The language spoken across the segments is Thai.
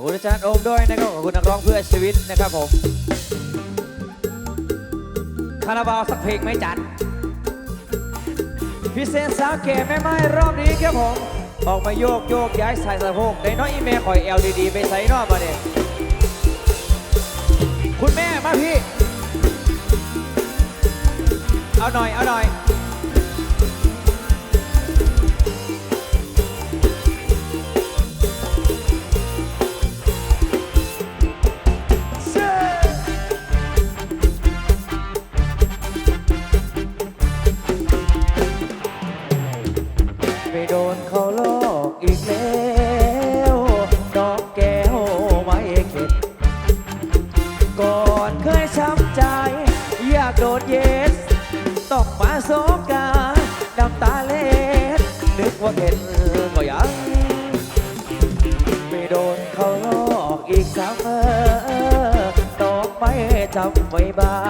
อบคุณอาจารย์โอมด้วยนะครับขอบคุณนักร้องเพื่อชีวิตนะครับผมคาราบาวสักเพลงไหมจันพิเศษสาวเก๋แม่ไม้รอบนี้ครับผมออกมาโยกโยกย้ายสายสะโพกในน้อยอีเมลคอยเอลดีๆไปใส่นอกมาเนี่ยคุณแม่มาพี่ เอาหน่อย เอาหน่อย อกอีกแล้วน้องแก้วไม่เข็ดก่อนเคยช้ำใจ อยากโดนเยสต้องมาโศกาน้ำตาเล็ดนึกว่าเห็นก็ยังไม่โดนเขาลอกอีกซ้ำเออต้องไม่จำไว้บ้าง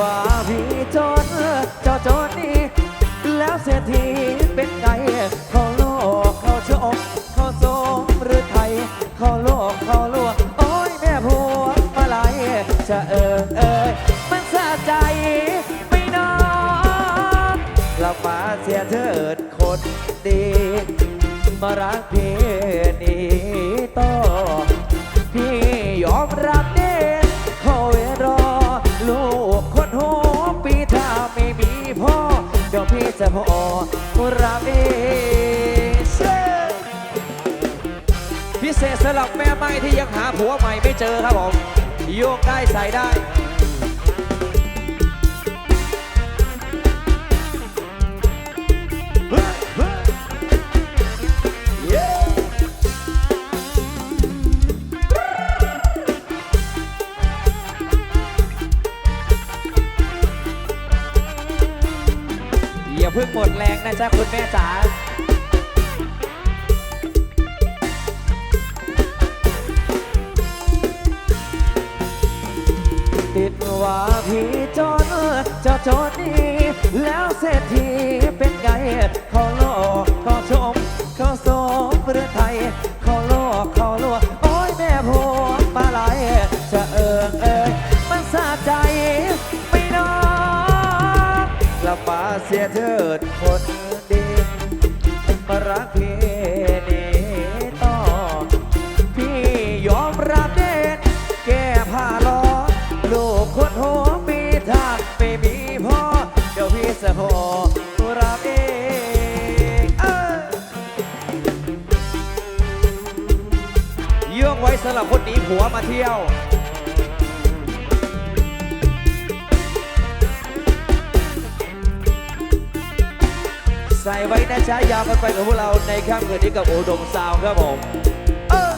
ว่าพี่จนเจ้าจนนี่แล้วเสียทีเป็นไงเขาโลกเขาชมเขาสมหรือไทยเขาโลกเขาลวงโอ้ยแม่พวมาลัยจะเออเอยมันสะใจไม่นอนกลับมาเสียเถิดคนดี มารักพี่ เศษสำหรับแม่ไม้ที่ยังหาผัวใหม่ไม่เจอครับผมโยกได้ใส่ได้อย่าเพิ่งหมดแรงนะจ๊ะคุณแม่จ๋า ว่าพี่จนเจ้าจนนี่แล้วเศรษฐีเป็นไงเขาโลกเขาชมเขาสมหรือไทยเขาโลกเขาลวโอ้ยแม่พวงมาลายจะเอิงเอ่ยมันสะใจไม่นอนกลับมาเสียเถิดคนำหรับคนหนีผัวมาเที่ยวใส่ไว้นะจ๊ะยาวกันไปกับพวกเราในค่ำคืนนี้กับโอดมซาวครับผมออ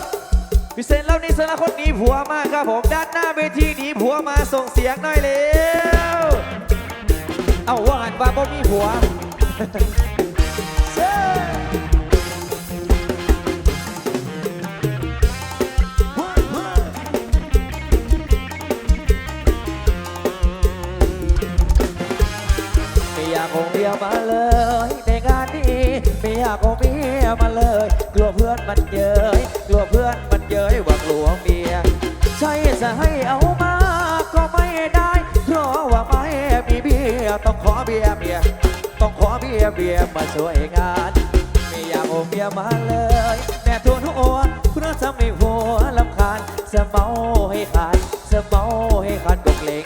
พิเศษแล้วนี่สำหรับคนหนีผัวมากครับผม ด้านหน้าเวทีหนีผัวมาส่งเสียงหน่อยเร็วเอาว่าหันว่าบ่มีผัว ไม่อยากคงเมียมาเลย กลัวเพื่อนมันเย้ยกลัวเพื่อนมันเย้ยว่ากลัวเมีย ใช่จะให้เอามาก็ไม่ได้เพราะว่าไม่มีเบียต้องขอเบียเบียต้องขอเบียเบียมาช่วยงานไม่อยากโอเมียมาเลยแม่ทุนหัวเพราะทำให้หัวลำคาญจะเมาให้ขาดจะเมาให้ขาดก็เกรง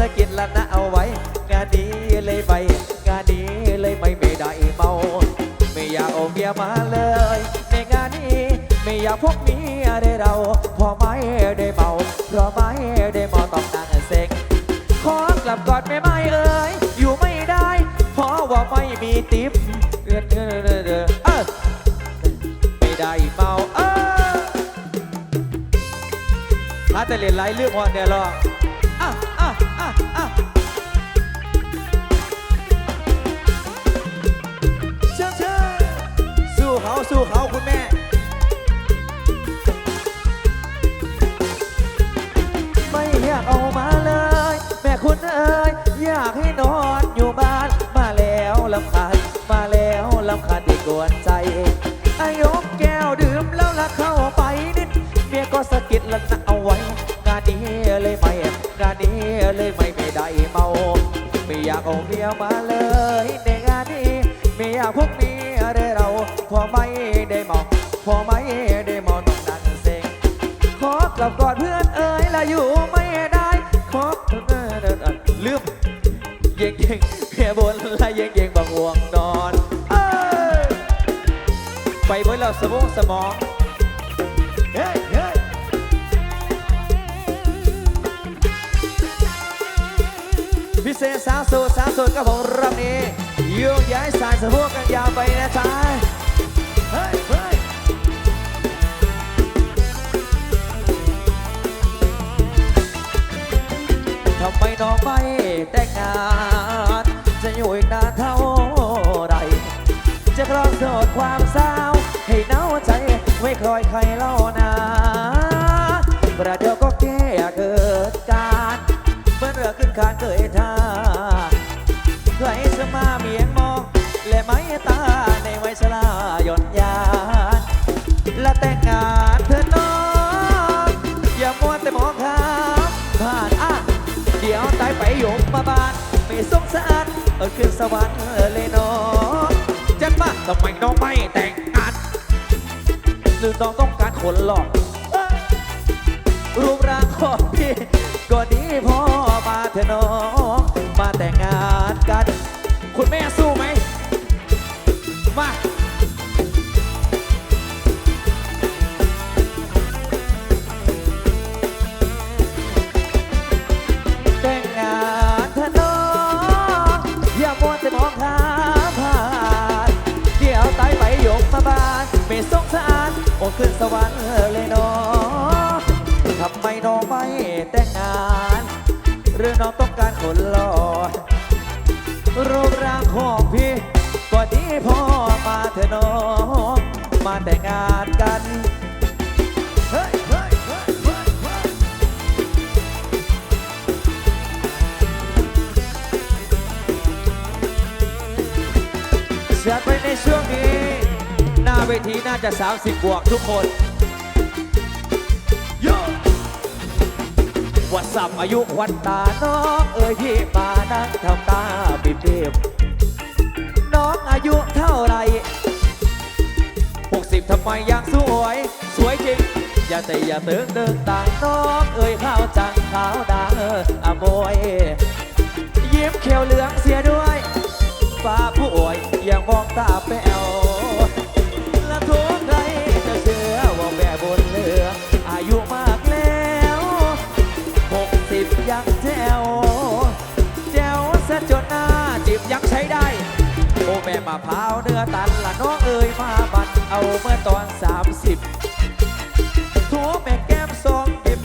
สะกิดละนะเอาไว้ งานนี้เลยไป งานนี้เลยไม่ไม่ได้เมา ไม่อยากเอาเมียมาเลย ในงานนี้ไม่อยากพกเมียได้เรา พอไม่ได้เมาเพราะไม่ได้เมาต้องนั่งเซ็งขอกลับก่อนไม่ไม่เอ่ยอยู่ไม่ได้ เพราะว่าไม่มีติปเออเออเออเออไม่ได้เมาเออถ้าแต่เรียนไรเรื่องพอเดียวรอ สู้เขาสู้เขาคุณแม่ เอาเมียวมาเลยในงานนี้ม่อยาพวกเมียได้เราพอไม่ได้เมาพอไม่ได้เมต้องนั่งเซ็งขอกลับก่อนเพื่อนเอ๋ยละอยู่ไม่ได้ขอเออเออลืมเย่งเย่งเพียบนละเย่งเย่งบางห่วงนอนไปเบิดแล้วสมองสมอง เศษสาวโสดสาวโสดกับผมรอบนี้โยกย้ายสายสะโพกกันยาวไปนะจ๊ะเฮ้ยเฮ้ยทำไมน้องไม่แต่งงาน จะอยู่อีกนานเท่าไรจะครองโสดความเศร้าให้เน่าใจไม่คอยใครเล่านะ สะอาดเออขึ้นสวรรค์เลยน้องจันมาทำไมน้องไม่แต่งงานหรือน้องต้องการคนหลอกรูปร่างของพี่ก็ดีพอมาเถอะน้องมาแต่งงานกัน คุณแม่สู้ไหม บานไม่สงสารโอ้ขึ้นสวรรค์เลยน้องทำไมน้องไม่แต่งงาน หรือน้องต้องการคนหล่อรูปร่างของพี่ก็ดีพอมาเถอะน้องมาแต่งงานกันเฮ้ยเฮ้ยเฮ้ยเฮ้ยเฮ้ยจัดไปในช่วงนี้ เวทีน่าจะ 30 บวกทุกคนโยวัดสับอายุวันตาน้องเอ่ยพี่มานั่งทำตาบิบเบบน้องอายุเท่าไหร60ทำไมยังสวย สวยจริง อย่าแต่อย่าเติงเดิงต่างน้องเอ่ยข้าวจังขาวดางเอออโมยยิ้มเขียวเหลืองเสียด้วยฟ้าผู้อวยยังมองตาแป๋ว อตันละน้องเอ๋ยมาบัดเอาเมื่อตอนสามสิบโถแม่แก้มสองกิบ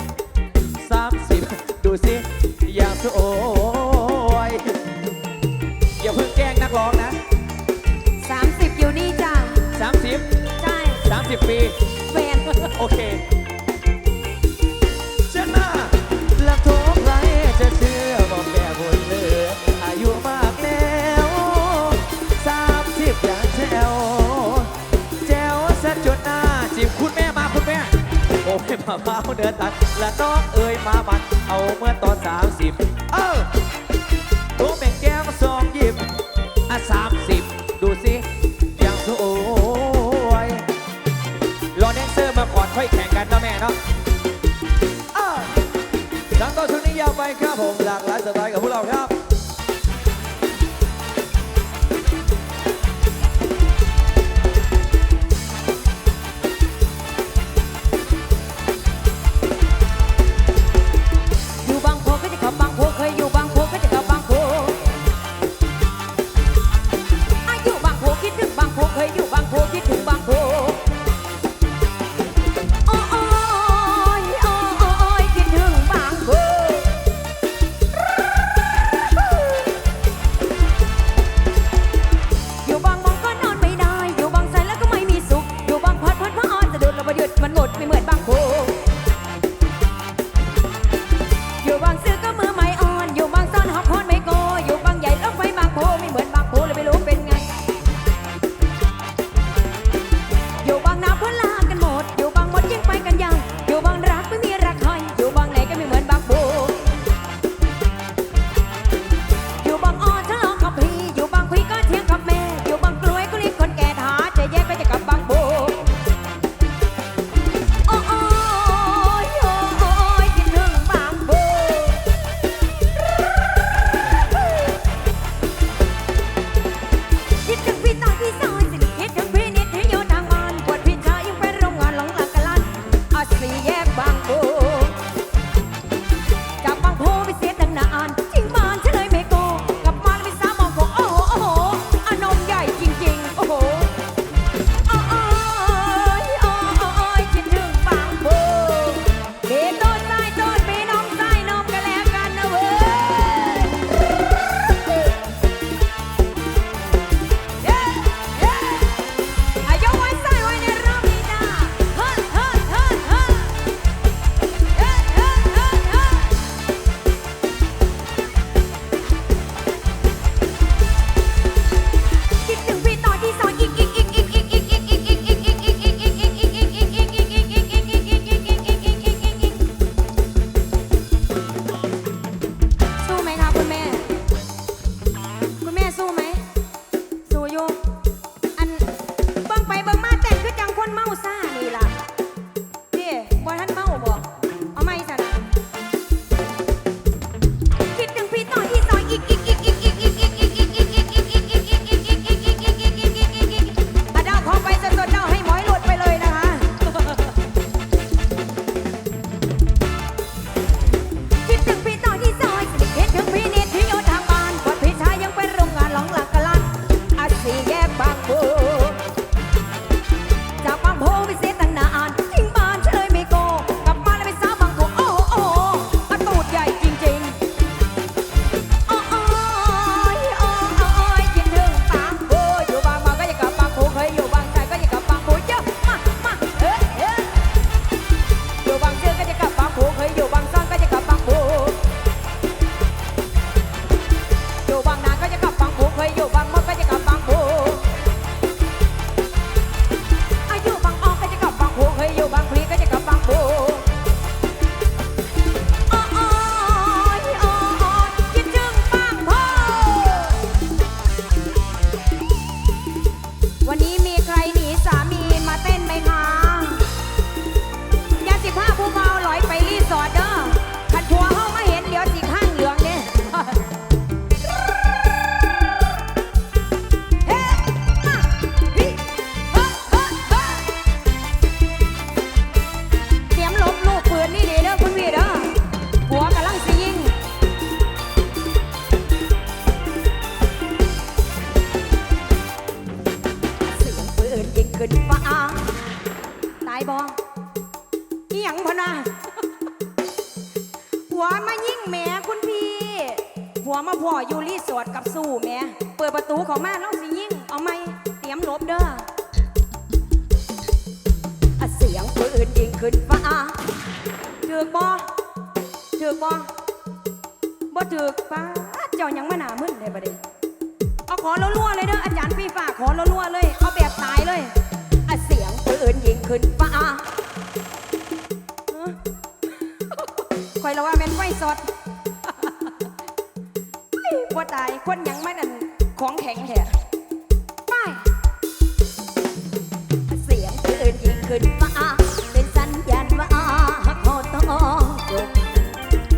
สามสิบดูสิ อย่างสวยอย่าเพิ่งแกล้งนักร้องนะ30อยู่นี่จ้ะสามสิบใช่สามสิบปี แฟนโอเคเชิญมาแล้วทุกใครจะเชื่อ โอ้ยมาเมาเดินตัด และน้องเอ๋ยมามันเอาเมื่อตอนสามสิบเออตัวแม่งแก้มสองหยิบอะสามสิบดูสิยังสวยรอแดนเซอร์มาก่อนค่อยแข่งกันนะแม่เนาะอ้าวดังต่อชุดนี้ยาวไปครับผมหลากหลายสไตล์กับพวกเราครับ ออยู่รีสอร์ทกับสู่แม่เปิดประตูเของมาแล้วสิยิ่ง เอาไหมเตรียมหลบเด้ออะเสียงปืนยิงขึ้นฟ้าถือกบอถือกบอบ่ถือกป้าเจ้ายังมาหนามึนเลยประเดี๋ยวเอาขอรัวเลยเด้ออาจารย์พี่ฝ่าขอรัวเลยเอาแบบตายเลยอะเสียงปืนยิงขึ้นฟ้าคอยเราว่าเป็นไฟสด ว่าตายคนหยังไม่นั่นของแข็งแท้ไปเสียงปืนยิ่งขึ้นฟ้าเป็นสัญญาณว่าเขาต้องจบ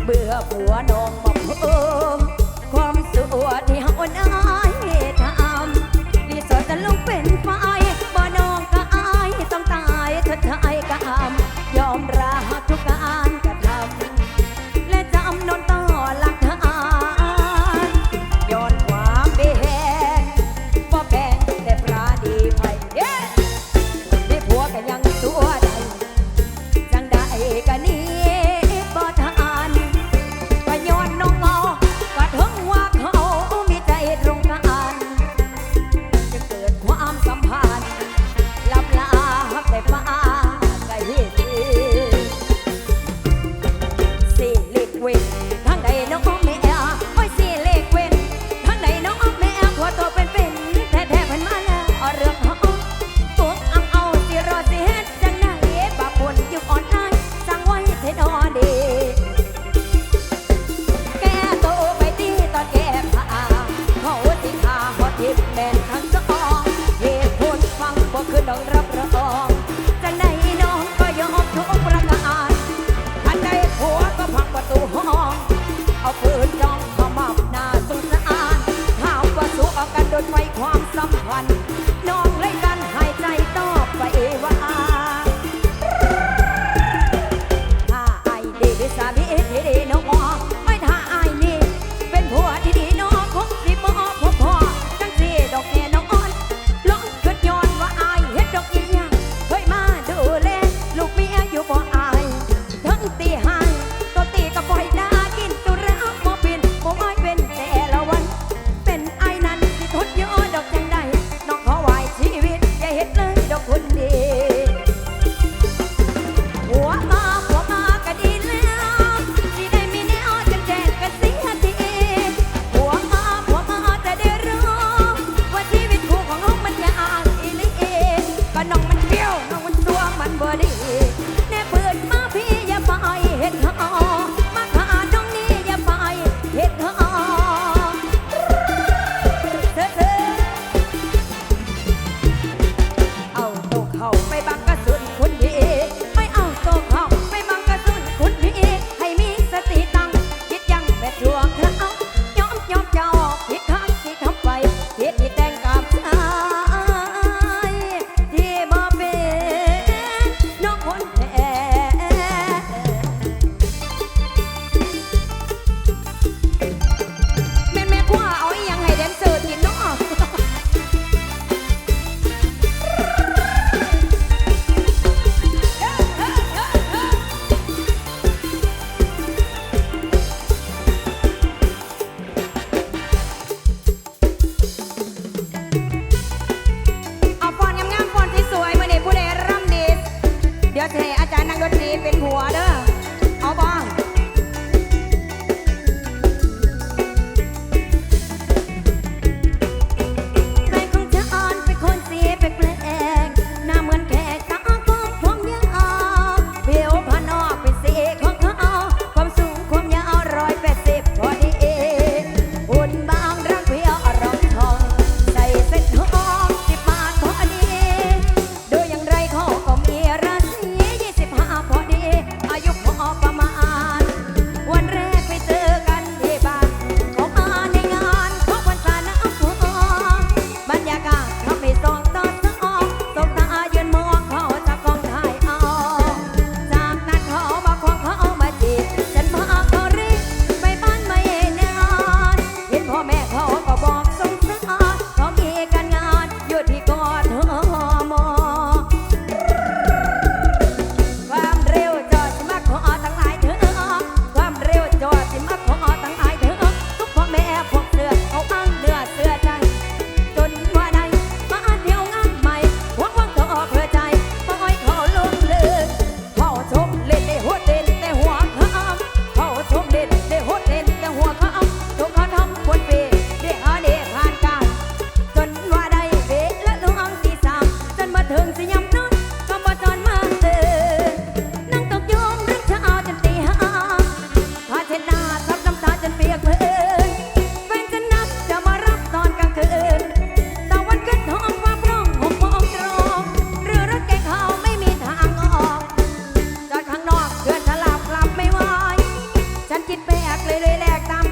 เบื่อผัวนองมาเออ กเลยเลยแหลกตาม